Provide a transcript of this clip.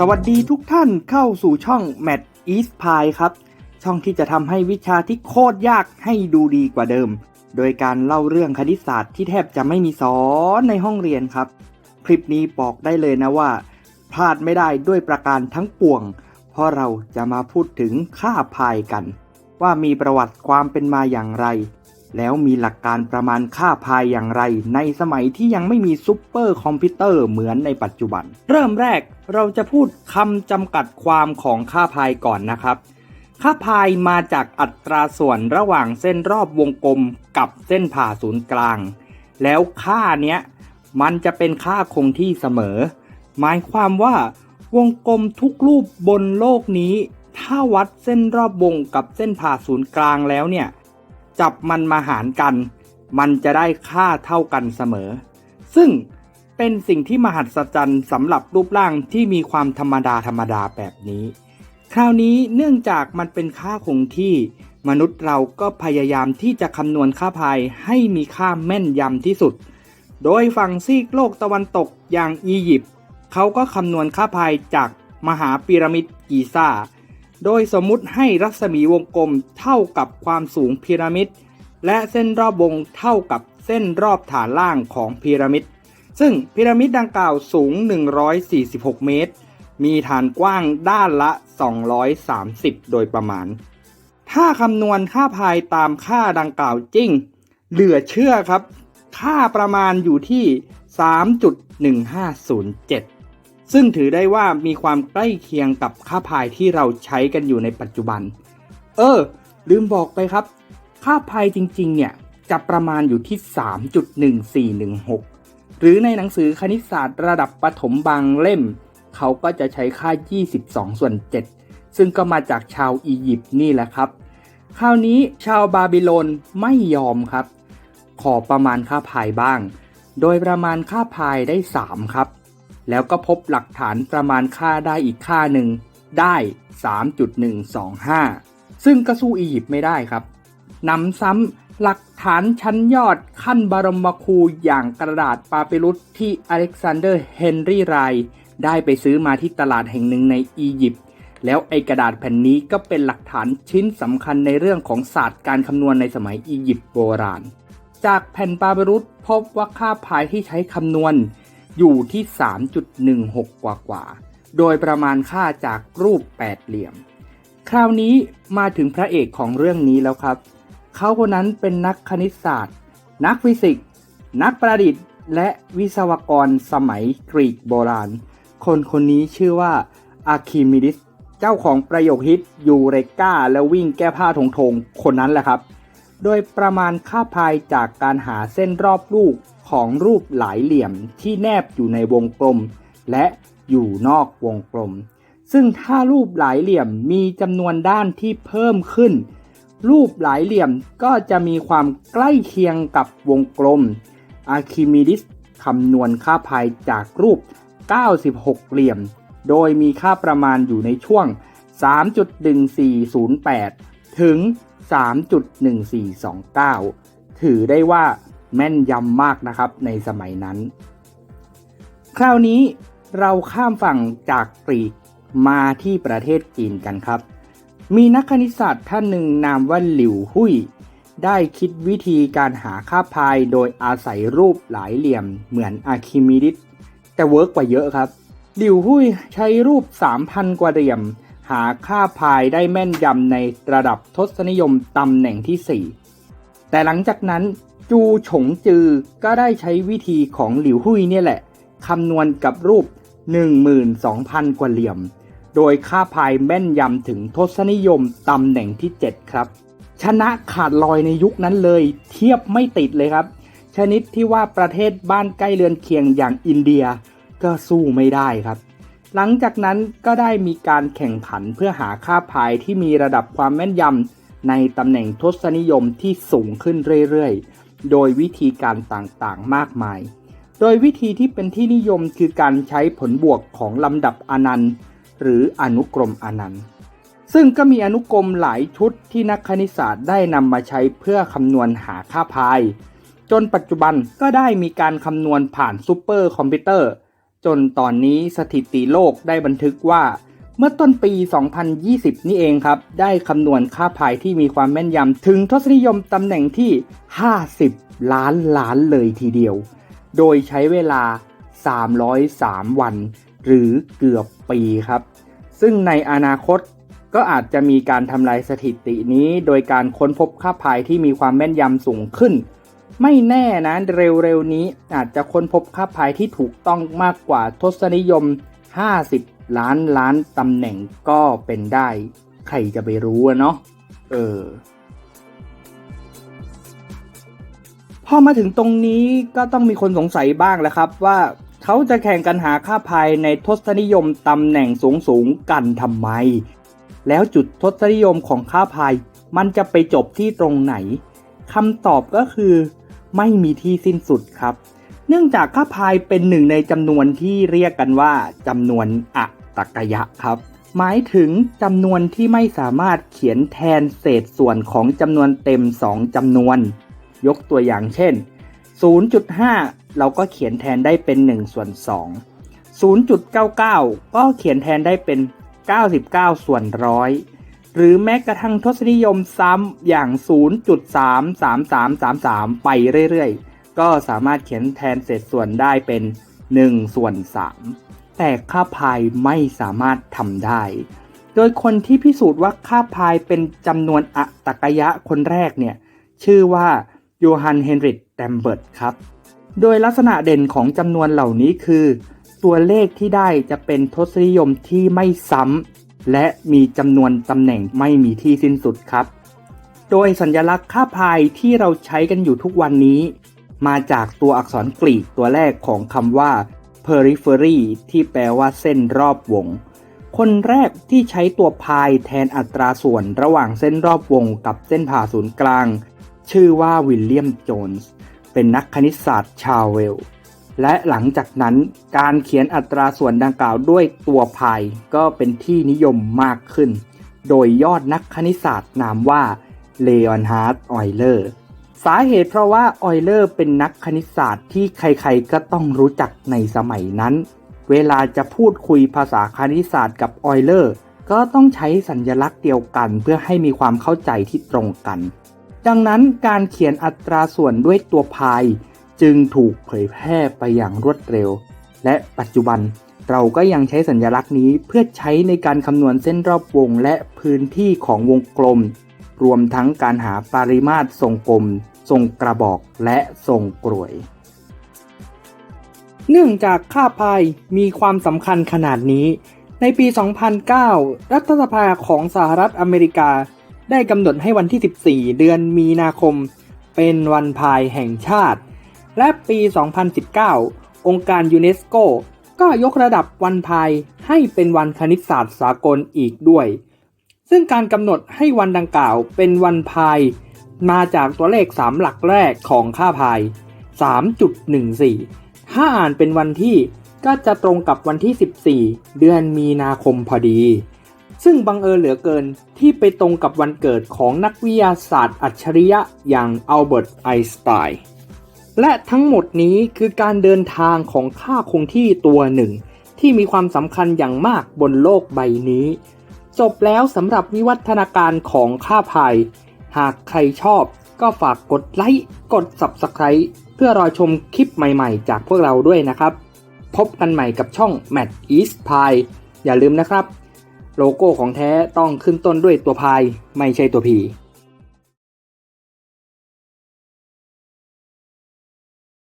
สวัสดีทุกท่านเข้าสู่ช่อง Matt East Pie ครับ ช่องที่จะทำให้วิชาที่โคตรยากให้ดูดีกว่าเดิม โดยการเล่าเรื่องคณิตศาสตร์ที่แทบจะไม่มีสอนในห้องเรียนครับ คลิปนี้บอกได้เลยนะว่า พลาดไม่ได้ด้วยประการทั้งปวง เพราะเราจะมาพูดถึงค่าพายกัน ว่ามีประวัติความเป็นมาอย่างไร แล้วมีหลักการประมาณค่าพายอย่างไร ในสมัยที่ยังไม่มีซุปเปอร์คอมพิวเตอร์เหมือนในปัจจุบัน เริ่มแรกเราจะพูดคำจำกัดความของค่าพายก่อนนะครับ ค่าพายมาจากอัตราส่วนระหว่างเส้นรอบวงกลมกับเส้นผ่าศูนย์กลาง แล้วค่าเนี้ยมันจะเป็นค่าคงที่เสมอ หมายความว่าวงกลมทุกรูปบนโลกนี้ ถ้าวัดเส้นรอบวงกับเส้นผ่าศูนย์กลางแล้วเนี่ย จับมันมาหารกัน มันจะได้ค่าเท่ากันเสมอ ซึ่งเป็นสิ่งที่มหัศจรรย์สำหรับรูปร่างที่มีความธรรมดาธรรมดาแบบนี้ คราวนี้เนื่องจากมันเป็นค่าคงที่ มนุษย์เราก็พยายามที่จะคำนวณค่าพายให้มีค่าแม่นยำที่สุด โดยฝั่งซีกโลกตะวันตกอย่างอียิปต์เขาก็คำนวณค่าพายจากมหาพีระมิดกีซ่า โดยสมมุติให้รัศมีวงกลมเท่ากับความสูงพีระมิด และเส้นรอบวงเท่ากับเส้นรอบฐานล่างของพีระมิด ซึ่งพีระมิดดังกล่าวสูง 146 เมตร มีฐานกว้างด้านละ 230 โดยประมาณ ถ้าคำนวณค่าพายตามค่าดังกล่าวจริง เหลือเชื่อครับ ค่าประมาณอยู่ที่ 3.1507 ซึ่งถือได้ว่ามีความใกล้เคียงกับค่าพายที่เราใช้กันอยู่ในปัจจุบัน เออ ลืมบอกไปครับ ค่าพายจริง ๆ เนี่ย จะประมาณอยู่ที่ 3.1416 หรือในหนังสือคณิตศาสตร์ระดับประถมบางเล่ม เขาก็จะใช้ค่า 22 ส่วน 7 ซึ่งก็มาจากชาวอียิปต์นี่แหละครับ คราวนี้ชาวบาบิโลนไม่ยอมครับ ขอประมาณค่าพายบ้าง โดยประมาณค่าพายได้ 3 ครับ แล้วก็พบหลักฐานประมาณค่าได้อีกค่าหนึ่งได้ 3.125 ซึ่งก็สู้อียิปต์ไม่ได้ครับนำซ้ำหลักฐานชั้นยอดขั้นบรมคูอย่างกระดาษปาปิรุสที่อเล็กซานเดอร์เฮนรี่ไรได้ไปซื้อมาที่ตลาดแห่งหนึ่งในอียิปต์แล้วไอกระดาษแผ่นนี้ก็เป็นหลักฐานชิ้นสำคัญในเรื่องของศาสตร์การคำนวณในสมัยอียิปต์โบราณ จากแผ่นปาปิรุสพบว่าค่าพายที่ใช้คำนวณ อยู่ที่ 3.16 กว่ากว่าๆโดยประมาณค่าจากรูปแปดเหลี่ยม คราวนี้มาถึงพระเอกของเรื่องนี้แล้วครับ เขาคนนั้นเป็นนักคณิตศาสตร์ นักฟิสิกส์ นักประดิษฐ์ และวิศวกรสมัยกรีกโบราณ คนคนนี้ชื่อว่าอาคิมิดิส เจ้าของประโยคฮิตยูเรกาแล้ววิ่งแก้ผ้าทงทงๆคนนั้นแหละครับ โดยประมาณค่าพายจากการหาเส้นรอบลูกของรูปหลายเหลี่ยมที่แนบอยู่ในวงกลม และอยู่นอกวงกลม ซึ่งถ้ารูปหลายเหลี่ยมมีจำนวนด้านที่เพิ่มขึ้น รูปหลายเหลี่ยมก็จะมีความใกล้เคียงกับวงกลมอาร์คิมิดิสคำนวณค่าพายจากรูป 96 เหลี่ยม โดยมีค่าประมาณอยู่ในช่วง 3.1408 ถึง 3.1429 ถือได้ว่าแม่นยำมากนะครับในสมัยนั้น คราวนี้เราข้ามฝั่งจากกรีกมาที่ประเทศจีนกันครับ มีนักคณิตศาสตร์ท่านหนึ่งนามว่าหลิวหุยได้คิดวิธีการหาค่าพายโดยอาศัยรูปหลายเหลี่ยมเหมือนอาร์คิมิดิสแต่เวิร์กกว่าเยอะครับ หลิวหุยใช้รูป 3,000 กว่าเหลี่ยม หาค่าพายได้แม่นยำในระดับทศนิยมตำแหน่งที่ 4 แต่หลังจากนั้นจูฉงจือก็ได้ใช้วิธีของหลิวหุยเนี่ยแหละคำนวณกับรูป 12,000 กว่าเหลี่ยม โดยค่าพายแม่นยำถึงทศนิยมตำแหน่งที่ 7 ครับ ชนะขาดลอยในยุคนั้นเลย เทียบไม่ติดเลยครับ ชนิดที่ว่าประเทศบ้านใกล้เรือนเคียงอย่างอินเดียก็สู้ไม่ได้ครับ หลังจากนั้นก็ได้มีการแข่งขันเพื่อหาค่าพายที่มีระดับความแม่นยำในตำแหน่งทศนิยมที่สูงขึ้นเรื่อยๆ โดยวิธีการต่างๆมากมาย โดยวิธีที่เป็นที่นิยมคือการใช้ผลบวกของลำดับอนันต์ หรืออนุกรมอนันต์ซึ่งก็มีอนุกรมหลายชุดที่นักคณิตศาสตร์ได้นำมาใช้เพื่อคำนวณหาค่าพาย จนปัจจุบันก็ได้มีการคำนวณผ่านซูเปอร์คอมพิวเตอร์ จนตอนนี้สถิติโลกได้บันทึกว่า เมื่อต้นปี 2020 นี่เองครับ ได้คำนวณค่าพายที่มีความแม่นยำถึงทศนิยมตำแหน่งที่ 50 ล้านล้านเลยทีเดียว โดยใช้เวลา 303 วัน หรือเกือบปีครับ ซึ่งในอนาคตก็อาจจะมีการทำลายสถิตินี้ โดยการค้นพบค่าพายที่มีความแม่นยำสูงขึ้น ไม่แน่นะเร็วๆนี้อาจจะค้นพบค่าพายที่ถูกต้องมากกว่าทศนิยม 50 ล้านล้านตำแหน่งก็เป็นได้ ใครจะไปรู้เนาะเออพอมาถึงตรงนี้ก็ต้องมีคนสงสัยบ้างแล้วครับว่าเขาจะแข่งกันหาค่าพายในทศนิยมตำแหน่งสูงๆกันทำไม แล้วจุดทศนิยมของค่าพายมันจะไปจบที่ตรงไหนคำตอบก็คือ ไม่มีที่สิ้นสุดครับ เนื่องจากค่าพายเป็นหนึ่งในจำนวนที่เรียกกันว่าจำนวนอะตกยะครับ หมายถึงจำนวนที่ไม่สามารถเขียนแทนเศษส่วนของจำนวนเต็ม 2จำนวน ยกตัวอย่างเช่น 0.5 เราก็เขียนแทนได้เป็น1ส่วน2 0.99 ก็เขียนแทนได้เป็น 99 ส่วนร้อย หรือแม้กระทั่งทศนิยมซ้ำอย่าง 0.33333 ไปเรื่อยๆ ก็สามารถเขียนแทนเศษส่วนได้เป็น 1 ส่วน 3 แต่ค่าพายไม่สามารถทำได้ โดยคนที่พิสูจน์ว่าค่าพายเป็นจำนวนอะตกยะคนแรกเนี่ย ชื่อว่าโยฮันเฮนริชแดมเบิร์ตครับ โดยลักษณะเด่นของจำนวนเหล่านี้คือ ตัวเลขที่ได้จะเป็นทศนิยมที่ไม่ซ้ำ และมีจำนวนตำแหน่งไม่มีที่สิ้นสุดครับ โดยสัญลักษณ์ค่าพายที่เราใช้กันอยู่ทุกวันนี้ มาจากตัวอักษรกรีกตัวแรกของคำว่า periphery ที่แปลว่าเส้นรอบวง คนแรกที่ใช้ตัวพายแทนอัตราส่วนระหว่างเส้นรอบวงกับเส้นผ่าศูนย์กลาง ชื่อว่าวิลเลียม โจนส์ เป็นนักคณิตศาสตร์ชาวเวลส์ และหลังจากนั้นการเขียนอัตราส่วนดังกล่าวด้วยตัวพายก็เป็นที่นิยมมากขึ้น โดยยอดนักคณิตศาสตร์นามว่าเลออนฮาร์ดออยเลอร์สาเหตุเพราะว่าออยเลอร์เป็นนักคณิตศาสตร์ที่ใครๆก็ต้องรู้จักในสมัยนั้น เวลาจะพูดคุยภาษาคณิตศาสตร์กับออยเลอร์ก็ต้องใช้สัญลักษณ์เดียวกันเพื่อให้มีความเข้าใจที่ตรงกัน ดังนั้นการเขียนอัตราส่วนด้วยตัวพาย จึงถูกเผยแพร่ไปอย่างรวดเร็ว และปัจจุบันเราก็ยังใช้สัญลักษณ์นี้เพื่อใช้ในการคำนวณเส้นรอบวงและพื้นที่ของวงกลม รวมทั้งการหาปริมาตรทรงกลม ทรงกระบอกและทรงกรวย เนื่องจากค่าพายมีความสำคัญขนาดนี้ ในปี 2009 รัฐสภาของสหรัฐอเมริกา ได้กำหนดให้วันที่ 14 เดือนมีนาคม เป็นวันพายแห่งชาติ และปี 2019 องค์การยูเนสโกก็ยกระดับวันพายให้เป็นวันคณิตศาสตร์สากลอีกด้วย ซึ่งการกำหนดให้วันดังกล่าวเป็นวันพายมาจากตัวเลข 3 หลักแรกของค่าพาย 3.14 ถ้าอ่านเป็นวันที่ก็จะตรงกับวันที่ 14 เดือนมีนาคมพอดี ซึ่งบังเอิญเหลือเกินที่ไปตรงกับวันเกิดของนักวิทยาศาสตร์อัจฉริยะอย่างอัลเบิร์ตไอน์สไตน์ และทั้งหมดนี้คือการเดินทางของค่าคงที่ตัวหนึ่ง ที่มีความสำคัญอย่างมากบนโลกใบนี้ จบแล้วสำหรับวิวัฒนาการของค่าพาย หากใครชอบก็ฝากกดไลค์กด Subscribe เพื่อรอชมคลิปใหม่ๆ จากพวกเราด้วยนะครับ พบกันใหม่กับช่อง Matt East Pie อย่าลืมนะครับ โลโก้ของแท้ต้องขึ้นต้นด้วยตัวพายไม่ใช่ตัวพี